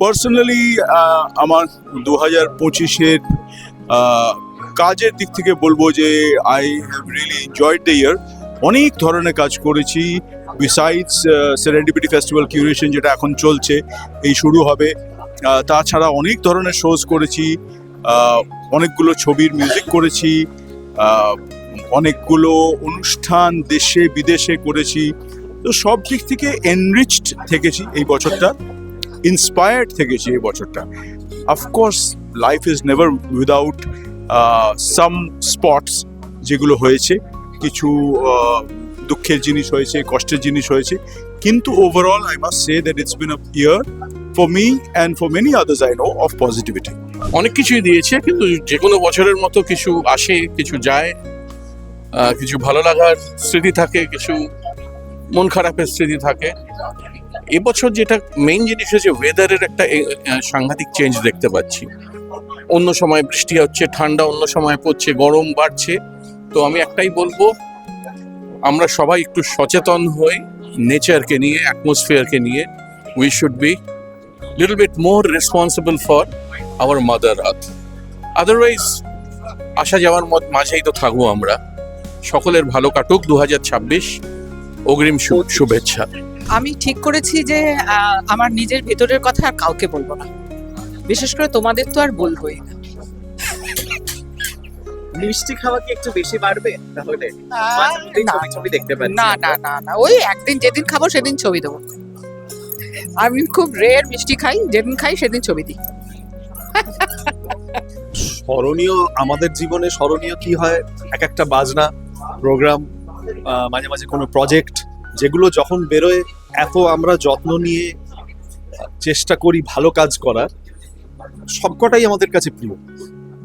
Personally আমার দু হাজার পঁচিশের কাজের দিক থেকে বলব যে I have really enjoyed the year অনেক ধরনের কাজ করেছি। বিসাইডস সেরেন্ডিপিটি ফেস্টিভ্যাল কিউরেশন যেটা এখন চলছে, এই শুরু হবে। তাছাড়া অনেক ধরনের শোজ করেছি। অনেকগুলো ছবির মিউজিক করেছি। অনেকগুলো অনুষ্ঠান দেশে বিদেশে করেছি। তো সব দিক থেকে এনরিচড থেকেছি এই বছরটা। ইন্সপায়ার্ড থেকেছি এই বছরটা। Of course life is never without some spots যেগুলো হয়েছে। কিছু দুঃখের জিনিস হয়েছে, কষ্টের জিনিস হয়েছে। কিন্তু overall I must say that it's been a year for me and for many others I know of positivity অনেক কিছুই দিয়েছে, কিন্তু যে কোনো বছরের মতো কিছু আসে, কিছু যায়। কিছু ভালো লাগার স্মৃতি থাকে, কিছু মন খারাপের স্মৃতি থাকে। এবছর যেটা মেইন জিনিস হচ্ছে ওয়েদারের একটা সাংঘাতিক চেঞ্জ দেখতে পাচ্ছি। অন্য সময় বৃষ্টি হচ্ছে, ঠান্ডা অন্য সময় পড়ছে, গরম বাড়ছে। তো আমি একটাই বলব, আমরা সবাই একটু সচেতন হই নেচারকে নিয়ে অ্যাটমসফিয়ারকে নিয়ে। We should be little bit more responsible for our mother earth otherwise আসা যাওয়ার মত মাঝেই তো থাকব আমরা। সকলের ভালো কাটুক। দু হাজার ছাব্বিশ অগ্রিম শুভেচ্ছা। আমি ঠিক করেছি যে আমার নিজের ভেতরের কথা আর কাউকে বলব না। বিশেষ করে তোমাদের তো আর বলবোই না। মিষ্টি খাওয়া কি একটু বেশি বাড়বে? তাহলে ছবি দেখতে পাচ্ছি। না না না না। ওই একদিন যেদিন খাব সেদিন ছবি দেবো। আমি খুব রেয়ার মিষ্টি খাই যেদিন খাই সেদিন ছবি দিই। স্মরণীয় আমাদের জীবনে স্মরণীয় কি হয়? এক একটা বাজনা প্রোগ্রাম মাঝে মাঝে কোনো প্রজেক্ট যেগুলো যখন বেরোয়, এত আমরা যত্ন নিয়ে চেষ্টা করি ভালো কাজ করার, সবকটাই আমাদের কাছে প্রিয়।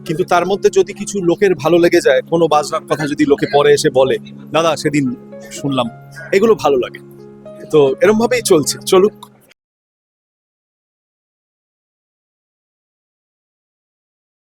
কিন্তু তার মধ্যে যদি কিছু লোকের ভালো লেগে যায়, কোনো বাজনার কথা যদি লোকে পরে এসে বলে দাদা সেদিন শুনলাম। এগুলো ভালো লাগে। তো এরম ভাবেই চলছে। চলুক।